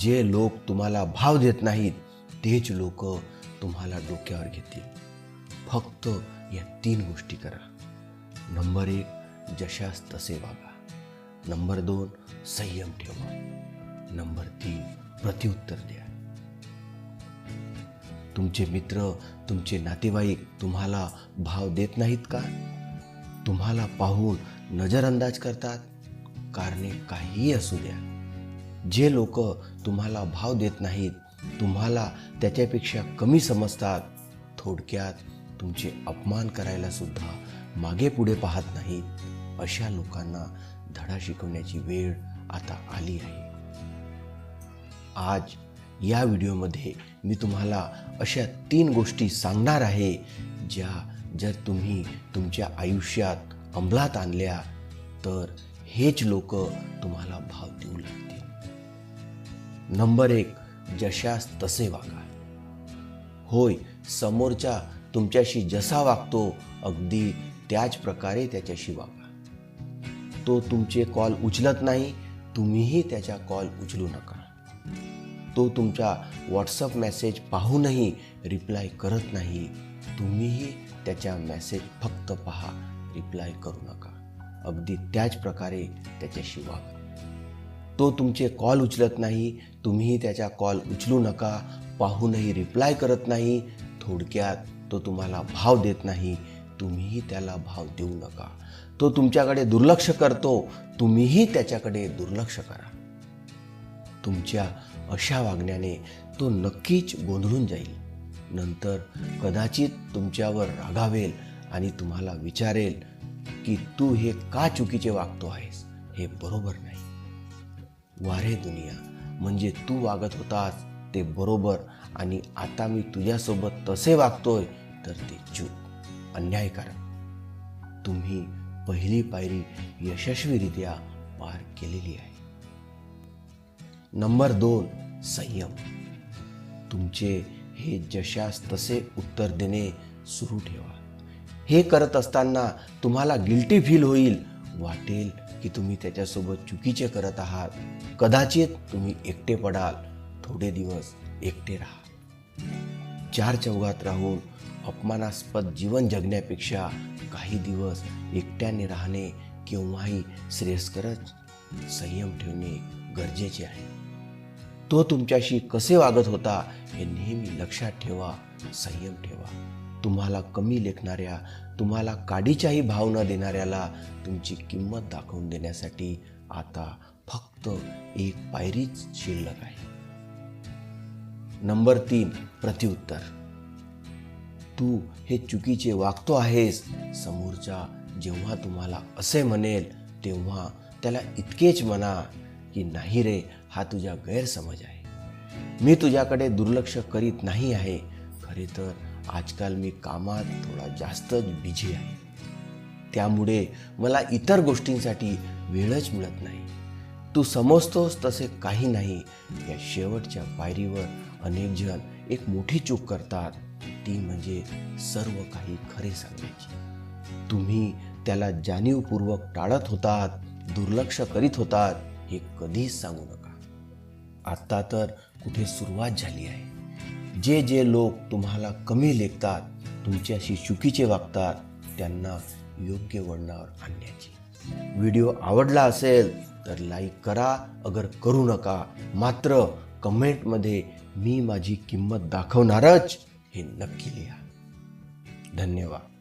जे लोक तुम्हाला भाव देत नाहीत तेच लोक तुम्हाला डोक्यावर घेतील. फक्त या तीन गोष्टी करा. नंबर एक जशास तसे वागा. नंबर दोन संयम ठेवा. नंबर तीन प्रत्युत्तर द्या. तुमचे मित्र तुमचे नातेवाईक तुम्हाला भाव देत नाहीत का? तुम्हाला पाहून नजरअंदाज करतात? कारणे काहीही असू द्या. जे लोक तुम्हाला भाव देत नाहीत. तुम्हाला त्याच्यापेक्षा कमी समजतात. थोडक्यात तुमचे अपमान करायला सुद्धा मागे पुढे पाहत नाहीत. अशा लोकांना धडा शिकवण्याची वेळ आता आली आहे. आज या व्हिडिओमध्ये मी तुम्हाला अशा तीन गोष्टी सांगणार आहे ज्या जर तुम्ही तुमच्या आयुष्यात अंमलात आणल्या तर हेच लोक तुम्हाला भाव देऊ लागतील. नंबर एक जशास तसे वागा. होय समोरच्या तुमच्याशी जसा वागतो अगदी त्याच प्रकारे त्याच्याशी वागा. तो तुमचे कॉल उचलत नाही तुम्हीही त्याच्या कॉल उचलू नका. तो तुमचा व्हॉट्सअप मेसेज पाहूनही रिप्लाय करत नाही तुम्हीही त्याच्या मेसेज फक्त पहा रिप्लाय करू नका. अगदी त्याच प्रकारे त्याच्याशी वागा. तो तुमचे कॉल उचलत नाही. तुम्हीही त्याच्या कॉल उचलू नका. पाहूनही रिप्लाय करत नाही. थोडक्यात तो तुम्हाला भाव देत नाही. तुम्हीही त्याला भाव देऊ नका. तो तुमच्याकडे दुर्लक्ष करतो. तुम्हीही त्याच्याकडे दुर्लक्ष करा. तुमच्या अशा वागण्याने तो नक्कीच गोंधळून जाईल. नंतर कदाचित तुमच्यावर रागावेल आणि तुम्हाला विचारेल की तू हे का चुकीचे वागतो आहेस? हे बरोबर नाही. वारे दुनिया. म्हणजे तू वागत होतास ते बरोबर आणि आता मी तुझ्यासोबत तसे वागतोय तर ते चूक. अन्यायकारक. तुम्ही पहिली पायरी यशस्वीरित्या पार केलेली आहे. नंबर दोन संयम. तुमचे हे जशास तसे उत्तर देणे सुरू ठेवा. हे करत असताना तुम्हाला गिल्टी फील होईल वाटेल की तुम्ही त्याच्यासोबत चुकीचे करत आहात. कदाचित तुम्ही एकटे पडाल. थोडे दिवस एकटे राहा. चार चौघात राहून अपमानास्पद जीवन जगण्यापेक्षा काही दिवस एकट्याने राहणे केव्हाही श्रेयस्करच संयम ठेवणे गरजेचे आहे. तो तुमच्याशी कसे वागत होता हे नेहमी लक्षात ठेवा संयम ठेवा. तुम्हाला कमी लेखणाऱ्या तुम्हाला काडीच्याही भावना देणाऱ्याला तुमची किंमत दाखवून देण्यासाठी आता फक्त एक पायरीच शिल्लक आहे. नंबर तीन प्रत्युत्तर. तू हे चुकीचे वागतो आहेस. समोरचा जेव्हा तुम्हाला असे म्हणेल तेव्हा त्याला इतकेच म्हणा की नाही रे हा तुझा गैरसमज आहे. मी तुझ्याकडे दुर्लक्ष करीत नाही आहे. खरे तर आजकाल मी कामात थोडा जास्तच बिझी आहे. त्यामुळे मला इतर गोष्टींसाठी वेळच मिळत नाही. तू समजतोस तसे काही नाही. या शेवटच्या पायरीवर अनेक जण एक मोठी चूक करतात. ती म्हणजे सर्व काही खरे सांगायची. तुम्ही त्याला जाणीवपूर्वक टाळत होतात दुर्लक्ष करीत होतात हे कधीच सांगू नका. आत्ता तर कुठे सुरुवात झाली आहे. जे जे लोक तुम्हाला कमी लेखतात तुमच्याशी चुकीचे वागतात त्यांना योग्य वळणावर आणण्याची. व्हिडिओ आवडला असेल तर लाईक करा अगर करू नका मात्र कमेंटमध्ये मी माझी किंमत दाखवणारच हे नक्की लिहा. धन्यवाद.